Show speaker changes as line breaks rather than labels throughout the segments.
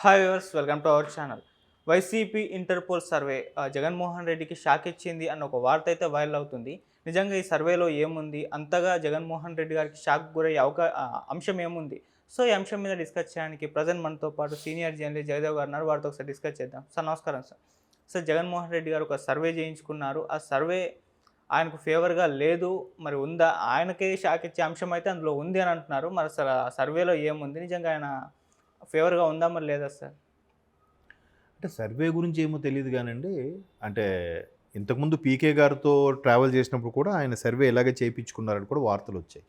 Hi viewers welcome to our channel YCP Interpol survey Jaganmohan రెడ్డికి shock ఇచ్చింది అన్న ఒక వార్త అయితే వైరల్ అవుతుంది. నిజంగా ఈ సర్వేలో ఏముంది? అంతగా జగన్మోహన్ రెడ్డి గారికి షాక్ గురయ్యే అవకా అంశం ఏముంది? సో ఈ అంశం మీద డిస్కస్ చేయడానికి ప్రజెంట్ మనతో పాటు సీనియర్ జర్నలిస్ట్ జయదేవ్ గారు ఉన్నారు. వారితో ఒకసారి డిస్కస్ చేద్దాం. సార్ నమస్కారం సార్. సార్ జగన్మోహన్ రెడ్డి గారు ఒక సర్వే చేయించుకున్నారు. ఆ సర్వే ఆయనకు ఫేవర్గా లేదు. మరి ఉందా? ఆయనకే షాక్ ఇచ్చే అంశం అయితే అందులో ఉంది అని అంటున్నారు. మరి అసలు ఆ సర్వేలో ఏముంది? నిజంగా ఆయన ఫేవర్గా ఉందా మరి లేదా సార్?
అంటే సర్వే గురించి ఏమో తెలియదు కానండి. అంటే ఇంతకుముందు పీకే గారితో ట్రావెల్ చేసినప్పుడు కూడా ఆయన సర్వే ఇలాగే చేయించుకున్నారని కూడా వార్తలు వచ్చాయి.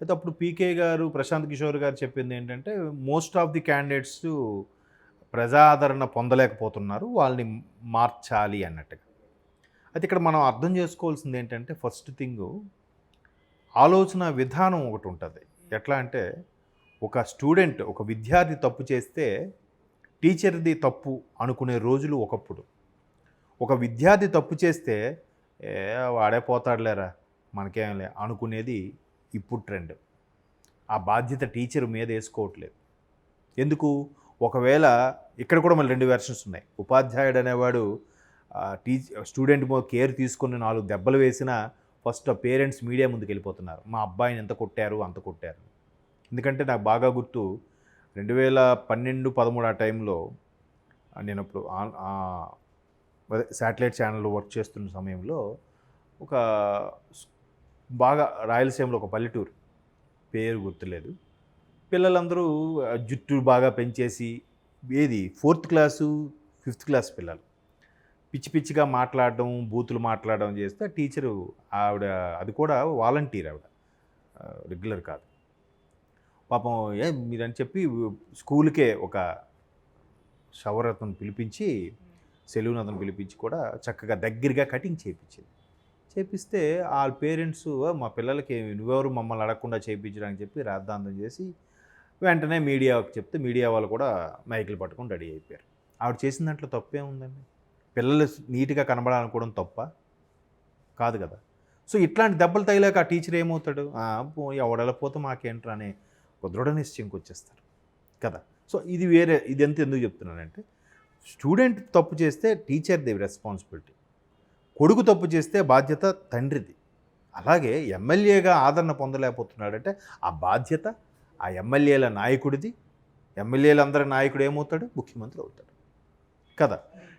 అయితే అప్పుడు పీకే గారు ప్రశాంత్ కిషోర్ గారు చెప్పింది ఏంటంటే మోస్ట్ ఆఫ్ ది క్యాండిడేట్స్ ప్రజాదరణ పొందలేకపోతున్నారు. వాళ్ళని మార్చాలి అన్నట్టుగా. అయితే ఇక్కడ మనం అర్థం చేసుకోవాల్సింది ఏంటంటే ఫస్ట్ థింగ్ ఆలోచన విధానం ఒకటి ఉంటుంది. ఎట్లా అంటే ఒక స్టూడెంట్ ఒక విద్యార్థి తప్పు చేస్తే టీచర్ది తప్పు అనుకునే రోజులు ఒకప్పుడు. ఒక విద్యార్థి తప్పు చేస్తే ఏ వాడే పోతాడులేరా? మనకేం లే అనుకునేది ఇప్పుడు ట్రెండ్. ఆ బాధ్యత టీచర్ మీద వేసుకోవట్లేదు. ఎందుకు? ఒకవేళ ఇక్కడ కూడా మళ్ళీ రెండు వెర్షన్స్ ఉన్నాయి. ఉపాధ్యాయుడు అనేవాడు టీచ్ స్టూడెంట్ కేర్ తీసుకుని నాలుగు దెబ్బలు వేసినా ఫస్ట్ పేరెంట్స్ మీడియా ముందుకు వెళ్ళిపోతున్నారు మా అబ్బాయిని ఎంత కొట్టారు అంత కొట్టారు. ఎందుకంటే నాకు బాగా గుర్తు రెండు వేల పన్నెండు పదమూడు ఆ టైంలో నేను అప్పుడు శాటిలైట్ ఛానల్లో వర్క్ చేస్తున్న సమయంలో ఒక బాగా రాయలసీమలో ఒక పల్లెటూరు. పేరు గుర్తులేదు. పిల్లలందరూ జుట్టు బాగా పెంచేసి ఏది ఫోర్త్ క్లాసు ఫిఫ్త్ క్లాస్ పిల్లలు. పిచ్చి పిచ్చిగా మాట్లాడడం బూతులు మాట్లాడడం చేస్తే టీచరు ఆవిడ అది కూడా వాలంటీర్ ఆవిడ. రెగ్యులర్ కాదు. పాపం ఏ మీరని చెప్పి స్కూల్కే ఒక షవర్ అతను పిలిపించి సెలూన్ అతను పిలిపించి కూడా చక్కగా దగ్గరగా కటింగ్ చేయించింది చేపిస్తే వాళ్ళ పేరెంట్స్ మా పిల్లలకి నువ్వెవరు మమ్మల్ని అడగకుండా చేయించడానికి చెప్పి రాద్ధాంతం చేసి వెంటనే మీడియాకి చెప్తే మీడియా వాళ్ళు కూడా మైకులు పట్టుకొని రెడీ అయిపోయారు. ఆవిడ చేసిన దాంట్లో తప్పే ఉందండి. పిల్లలు నీట్గా కనబడాలనుకోవడం తప్ప కాదు కదా. సో ఇట్లాంటి దెబ్బలు తగిలాక ఆ టీచర్ ఏమవుతాడు? "ఆ, ఎవడెళ్ళపోతే మాకేంట్రా అనే ఒక దృఢ నిశ్చయంకి వచ్చేస్తారు. కదా? సో ఇది వేరే ఇది ఎంత ఎందుకు చెప్తున్నానంటే స్టూడెంట్ తప్పు చేస్తే టీచర్ దేవి రెస్పాన్సిబిలిటీ. కొడుకు తప్పు చేస్తే బాధ్యత తండ్రిది. అలాగే ఎమ్మెల్యేగా ఆదరణ పొందలేకపోతున్నాడంటే ఆ బాధ్యత ఆ ఎమ్మెల్యేల నాయకుడిది. ఎమ్మెల్యేలందరి నాయకుడు ఏమవుతాడు? ముఖ్యమంత్రి అవుతాడు. కదా?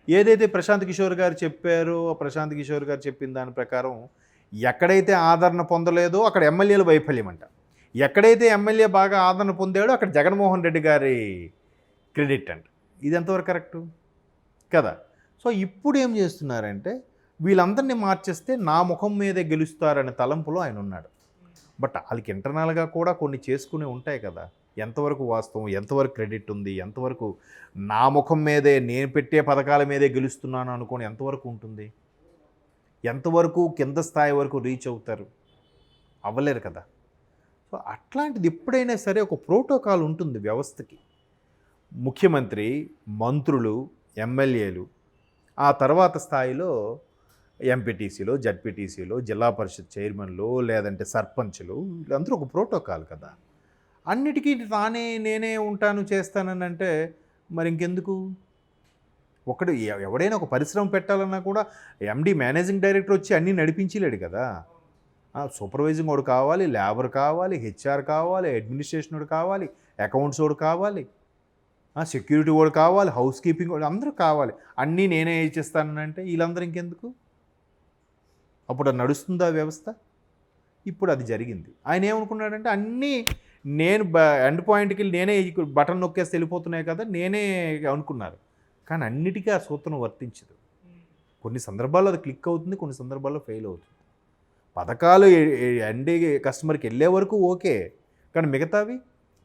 ఏదైతే ప్రశాంత్ కిషోర్ గారు చెప్పారో ఆ ప్రశాంత్ కిషోర్ గారు చెప్పిన దాని ప్రకారం ఎక్కడైతే ఆదరణ పొందలేదో అక్కడ ఎమ్మెల్యేల వైఫల్యం అంట. ఎక్కడైతే ఎమ్మెల్యే బాగా ఆదరణ పొందాడో అక్కడ జగన్మోహన్ రెడ్డి గారి క్రెడిట్ అంట. ఇది ఎంతవరకు కరెక్టు? కదా. సో ఇప్పుడు ఏం చేస్తున్నారంటే వీళ్ళందరినీ మార్చేస్తే నా ముఖం మీదే గెలుస్తారనే తలంపులో ఆయన ఉన్నాడు. బట్ వాళ్ళకి ఇంటర్నల్గా కూడా కొన్ని చేసుకునే ఉంటాయి కదా. ఎంతవరకు వాస్తవం ఎంతవరకు క్రెడిట్ ఉంది ఎంతవరకు నా ముఖం మీదే నేను పెట్టే పథకాల మీదే గెలుస్తున్నాను అనుకోని ఎంతవరకు ఉంటుంది? ఎంతవరకు కింద స్థాయి వరకు రీచ్ అవుతారు? అవ్వలేరు కదా. సో అట్లాంటిది ఎప్పుడైనా సరే ఒక ప్రోటోకాల్ ఉంటుంది వ్యవస్థకి. ముఖ్యమంత్రి మంత్రులు ఎమ్మెల్యేలు ఆ తర్వాత స్థాయిలో ఎంపీటీసీలో జడ్పీటీసీలో జిల్లా పరిషత్ చైర్మన్లు లేదంటే సర్పంచ్లు వీళ్ళందరూ ఒక ప్రోటోకాల్ కదా. అన్నిటికీ తానే నేనే ఉంటాను చేస్తానని అంటే మరి ఇంకెందుకు? ఒకడు ఎవడైనా ఒక పరిశ్రమ పెట్టాలన్నా కూడా ఎండి మేనేజింగ్ డైరెక్టర్ వచ్చి అన్నీ నడిపించలేడు కదా. సూపర్వైజింగ్ వాడు కావాలి లేబర్ కావాలి హెచ్ఆర్ కావాలి అడ్మినిస్ట్రేషన్ వాడు కావాలి అకౌంట్స్ వాడు కావాలి సెక్యూరిటీ వాడు కావాలి హౌస్ కీపింగ్ వాడు అందరూ కావాలి. అన్నీ నేనే ఇచ్చేస్తానంటే వీళ్ళందరూ ఇంకెందుకు? అప్పుడు అది నడుస్తుందా వ్యవస్థ? ఇప్పుడు అది జరిగింది. ఆయన ఏమనుకున్నాడంటే అన్నీ నేను బ ఎండ్ పాయింట్కి నేనే బటన్ నొక్కేసి వెళ్ళిపోతున్నాయి కదా నేనే అనుకున్నారు. కానీ అన్నిటికీ ఆ సూత్రం వర్తించదు. కొన్ని సందర్భాల్లో అది క్లిక్ అవుతుంది కొన్ని సందర్భాల్లో ఫెయిల్ అవుతుంది. పథకాలు ఎండి కస్టమర్కి వెళ్ళే వరకు ఓకే. కానీ మిగతావి?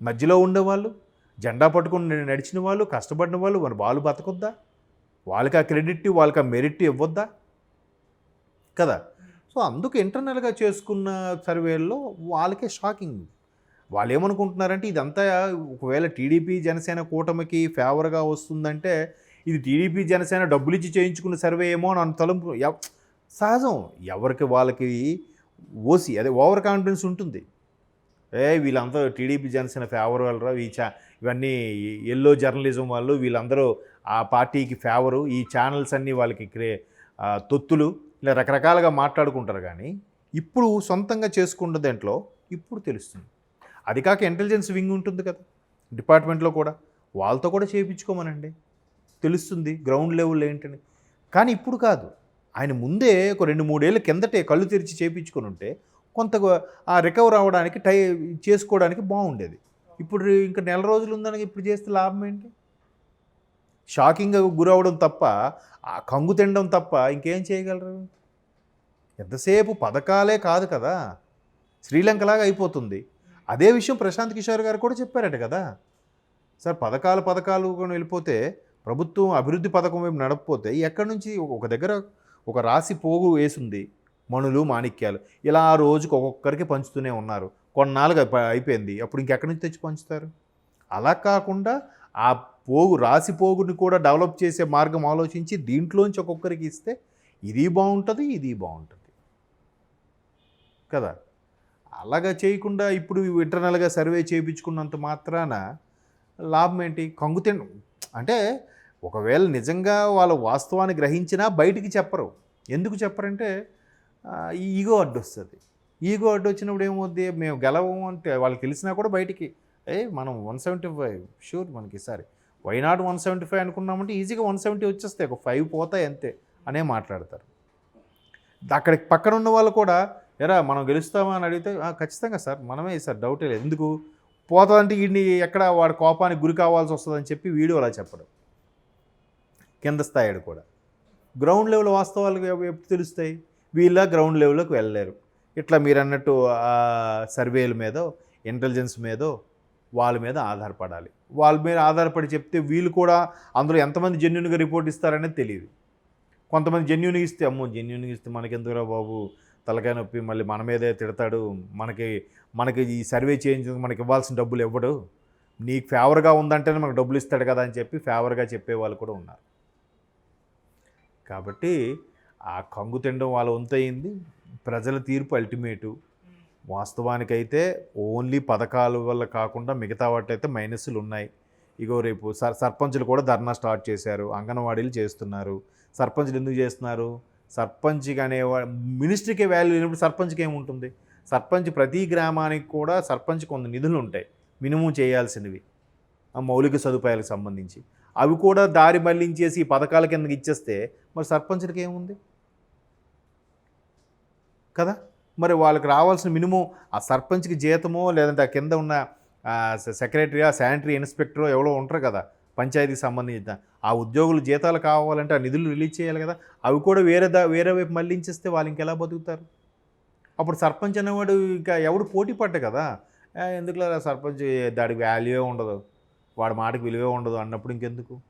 మధ్యలో ఉండేవాళ్ళు? జెండా పట్టుకుని నడిచిన వాళ్ళు కష్టపడిన వాళ్ళు మన వాళ్ళు బతకొద్దా? వాళ్ళకి ఆ క్రెడిట్ వాళ్ళకి ఆ మెరిట్ ఇవ్వద్దా? కదా. సో అందుకు ఇంటర్నల్గా చేసుకున్న సర్వేల్లో వాళ్ళకే షాకింగ్. వాళ్ళు ఏమనుకుంటున్నారంటే ఇదంతా ఒకవేళ టీడీపీ జనసేన కూటమికి ఫేవర్గా వస్తుందంటే ఇది టీడీపీ జనసేన డబ్బులు ఇచ్చి చేయించుకున్న సర్వే ఏమో అని తలంపు సహజం. ఎవరికి వాళ్ళకి ఓసి అదే ఓవర్ కాన్ఫిడెన్స్ ఉంటుంది. ఏ వీళ్ళంతా టీడీపీ జనసేన ఫేవర్ వాళ్ళరా? ఈ చా ఇవన్నీ ఎల్లో జర్నలిజం వాళ్ళు వీళ్ళందరూ ఆ పార్టీకి ఫేవరు. ఈ ఛానల్స్ అన్నీ వాళ్ళకి క్రే తొత్తులు. ఇలా రకరకాలుగా మాట్లాడుకుంటారు కానీ ఇప్పుడు సొంతంగా చేసుకున్న దాంట్లో ఇప్పుడు తెలుస్తుంది. అది కాక ఇంటెలిజెన్స్ వింగ్ ఉంటుంది కదా. డిపార్ట్మెంట్లో కూడా. వాళ్ళతో కూడా చేయించుకోమనండి. తెలుస్తుంది గ్రౌండ్ లెవెల్ ఏంటని. కానీ ఇప్పుడు కాదు. ఆయన ముందే ఒక రెండు మూడేళ్ళ కిందటే కళ్ళు తెరిచి చేయించుకొని ఉంటే కొంత ఆ రికవర్ అవ్వడానికి టై చేసుకోవడానికి బాగుండేది. ఇప్పుడు ఇంకా నెల రోజులు ఉందని ఇప్పుడు చేస్తే లాభం ఏంటి? షాకింగ్గా గురవడం తప్ప ఆ కంగు తినడం తప్ప ఇంకేం చేయగలరు? ఎంతసేపు పథకాలే కాదు కదా. శ్రీలంకలాగా అయిపోతుంది. అదే విషయం ప్రశాంత్ కిషోర్ గారు కూడా చెప్పారట కదా. సార్ పథకాలు పథకాలు వెళ్ళిపోతే ప్రభుత్వం అభివృద్ధి పథకం వైపు నడపపోతే ఎక్కడి నుంచి ఒక దగ్గర ఒక రాశి పోగు వేసింది మణులు మాణిక్యాలు. ఇలా ఆ రోజుకి ఒక్కొక్కరికి పంచుతూనే ఉన్నారు. కొన్నాళ్ళుగా అయిపోయింది. అప్పుడు ఇంకెక్కడి నుంచి తెచ్చి పంచుతారు? అలా కాకుండా ఆ పోగు రాశి పోగుని కూడా డెవలప్ చేసే మార్గం ఆలోచించి దీంట్లోంచి ఒక్కొక్కరికి ఇస్తే ఇది బాగుంటుంది ఇది బాగుంటుంది. కదా? అలాగా చేయకుండా ఇప్పుడు ఇంటర్నల్గా సర్వే చేయించుకున్నంత మాత్రాన లాభం ఏంటి? కంగు అంటే ఒకవేళ నిజంగా వాళ్ళ వాస్తవాన్ని గ్రహించినా బయటికి చెప్పరు. ఎందుకు చెప్పరంటే ఈగో అడ్డు వస్తుంది. ఈగో అడ్డు వచ్చినప్పుడు ఏమవుద్ది? మేము గెలవము అంటే వాళ్ళకి తెలిసినా కూడా బయటికి. ఏ మనం వన్ సెవెంటీ ఫైవ్ షూర్ మనకి ఈసారి. Why not one seventy five అనుకున్నామంటే ఈజీగా వన్ సెవెంటీ వచ్చేస్తాయి. ఒక ఫైవ్ పోతాయి అంతే అనే మాట్లాడతారు. అక్కడ పక్కన ఉన్న వాళ్ళు కూడా ఎరా మనం గెలుస్తామా? అని అడిగితే ఖచ్చితంగా సార్ మనమే సార్ డౌటే లేదు. ఎందుకు? పోతుందంటే వీడిని ఎక్కడ వాడి కోపానికి గురి కావాల్సి వస్తుందని చెప్పి వీడియో అలా చెప్పడం. కింద స్థాయిడు కూడా. గ్రౌండ్ లెవెల్ వాస్తవాలు ఎప్పుడు తెలుస్తాయి? వీళ్ళ గ్రౌండ్ లెవెల్లోకి వెళ్ళలేరు. ఇట్లా మీరు అన్నట్టు సర్వేల మీదో ఇంటెలిజెన్స్ మీదో వాళ్ళ మీద ఆధారపడాలి. వాళ్ళ మీద ఆధారపడి చెప్తే వీళ్ళు కూడా అందులో ఎంతమంది జెన్యున్గా రిపోర్ట్ ఇస్తారనేది తెలియదు కొంతమంది జెన్యున్గా ఇస్తే అమ్మో జెన్యున్గా ఇస్తే మనకెందుకురా బాబు? తలకాయ నొప్పి మళ్ళీ మన మీదే తిడతాడు. మనకి మనకి ఈ సర్వే చేయించేందుకు మనకి ఇవ్వాల్సిన డబ్బులు ఇవ్వడు నీకు ఫేవర్గా ఉందంటేనే మనకు డబ్బులు ఇస్తాడు కదా అని చెప్పి ఫేవర్గా చెప్పే వాళ్ళు కూడా ఉన్నారు. కాబట్టి ఆ కంగు తినడం వాళ్ళ వంతయింది ప్రజల తీర్పు అల్టిమేటు వాస్తవానికైతే ఓన్లీ పథకాల వల్ల కాకుండా మిగతా వాటిఅయితే మైనస్లు ఉన్నాయి. ఇగో రేపు సర్ సర్పంచులు కూడా ధర్నా స్టార్ట్ చేశారు. అంగన్వాడీలు చేస్తున్నారు. సర్పంచులు ఎందుకు చేస్తున్నారు? సర్పంచ్కి అనే మినిస్ట్రీకే వాల్యూ లేనప్పుడు సర్పంచ్కి ఏముంటుంది? సర్పంచ్ ప్రతి గ్రామానికి కూడా సర్పంచ్ కొంత నిధులు ఉంటాయి మినిమం చేయాల్సినవి. మౌలిక సదుపాయాలకు సంబంధించి. అవి కూడా దారి మళ్ళించేసి ఈ పథకాల కిందకి ఇచ్చేస్తే మరి సర్పంచులకి ఏముంది? కదా? మరి వాళ్ళకి రావాల్సిన మినిమం ఆ సర్పంచ్కి జీతమో లేదంటే ఆ కింద ఉన్న సెక్రటరీ శానిటరీ ఇన్స్పెక్టరో ఎవరో ఉంటారు కదా పంచాయతీకి సంబంధించిన. ఆ ఉద్యోగులు జీతాలు కావాలంటే ఆ నిధులు రిలీజ్ చేయాలి కదా. అవి కూడా వేరే దా వేరే వైపు మళ్ళించేస్తే వాళ్ళు ఇంకెలా బతుకుతారు? అప్పుడు సర్పంచ్ అనేవాడు ఇంకా ఎవడు పోటీ పడ్డ కదా? "ఏ, సర్పంచ్ దాడికి వాల్యూ ఉండదు. వాడి మాటకు విలువే ఉండదు అన్నప్పుడు ఇంకెందుకు?